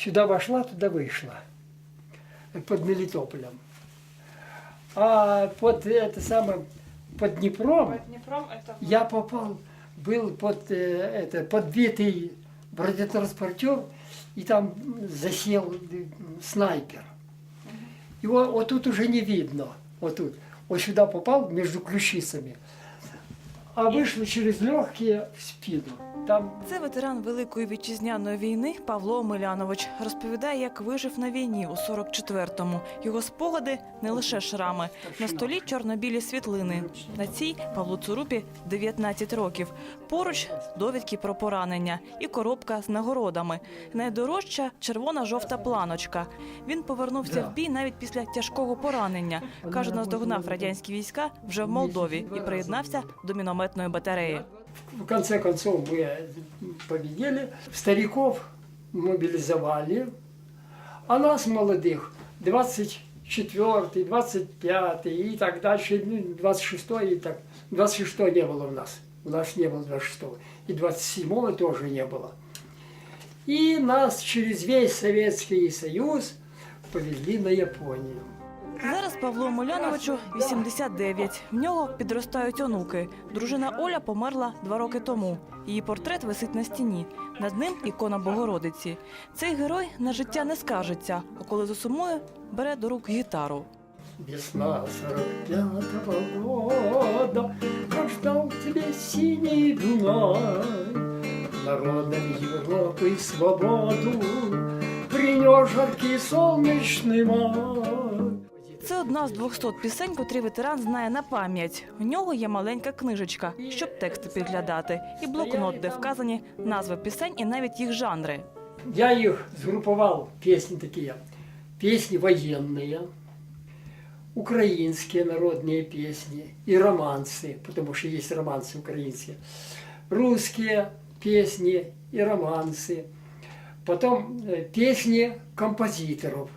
сюда вошла, туда вышла. Под Мелитополем. А под это самое, под Днепром Под Дніпром це я попал, был под э, это, подбитый бронетранспортер, и там засел э, снайпер. Его вот тут уже не видно, вот тут. Вот сюда попал между ключицами, а вышло через легкие в спину. Там Це ветеран Великої вітчизняної війни Павло Омелянович. Розповідає, як вижив на війні у 44-му. Його спогади не лише шрами. На столі чорно-білі світлини. На цій Павлу Цурупі 19 років. Поруч довідки про поранення і коробка з нагородами. Найдорожча червона жовта планочка. Він повернувся в бій навіть після тяжкого поранення. каже, наздогнав радянські війська вже в Молдові і приєднався до мінометної батареї. в конце концов мы победили. Стариков мобилизовали, а нас молодых 24, 25 и так дальше, ну, 26 и так. 26 не было у нас. У нас не было 26 и 27 тоже не было. И нас через весь Советский Союз повезли на Японию. Зараз Павлу Омеляновичу 89. В нього підростають онуки. Дружина Оля померла два роки тому. Її портрет висить на стіні. Над ним ікона Богородиці. Цей герой на життя не скажеться, а коли засумує, бере до рук гітару. Весна сорок пятого года, Как ждал тебя Дунай, Народом Европы свободу Принес жаркий солнечный май. Це одна з 200 пісень, котрі ветеран знає на пам'ять. У нього є маленька книжечка, щоб тексти підглядати, і блокнот, де вказані назви пісень і навіть їх жанри. Я их сгрупповал, песни такие. Песни военные, украинские народные песни и романсы, потому что есть романсы украинские. Русские песни и романсы. Потом э, песни композиторов.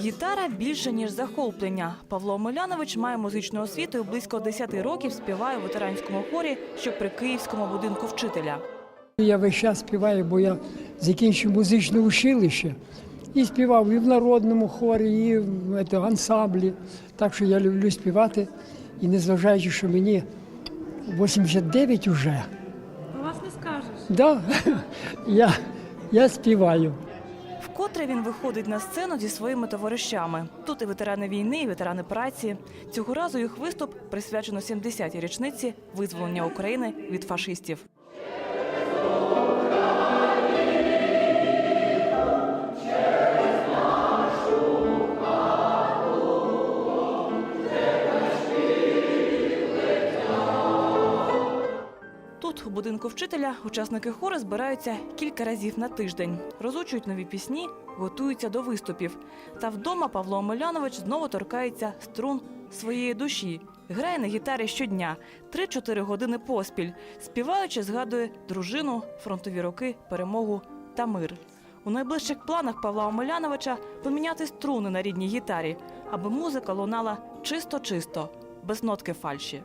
Гітара більше ніж захоплення. Павло Омелянович має музичну освіту і близько 10 років співає у ветеранському хорі, що при київському будинку вчителя. Я весь час співаю, бо я закінчив музичне училище і співав і в народному хорі, і в ансамблі. Так що я люблю співати. І незважаючи, що мені 89 уже, вас не скажеш. да, я, я співаю. Вкотре він виходить на сцену зі своїми товаришами. Тут і ветерани війни, і ветерани праці. Цього разу їх виступ присвячено 70-й річниці визволення України від фашистів. Тут, у будинку вчителя, учасники хору збираються кілька разів на тиждень, розучують нові пісні, готуються до виступів. Та вдома Павло Омелянович знову торкається струн своєї душі. Грає на гітарі щодня 3-4 години поспіль, співаючи, згадує дружину, фронтові роки, перемогу та мир. У найближчих планах Павла Омеляновича поміняти струни на рідній гітарі, аби музика лунала чисто-чисто, без нотки фальші.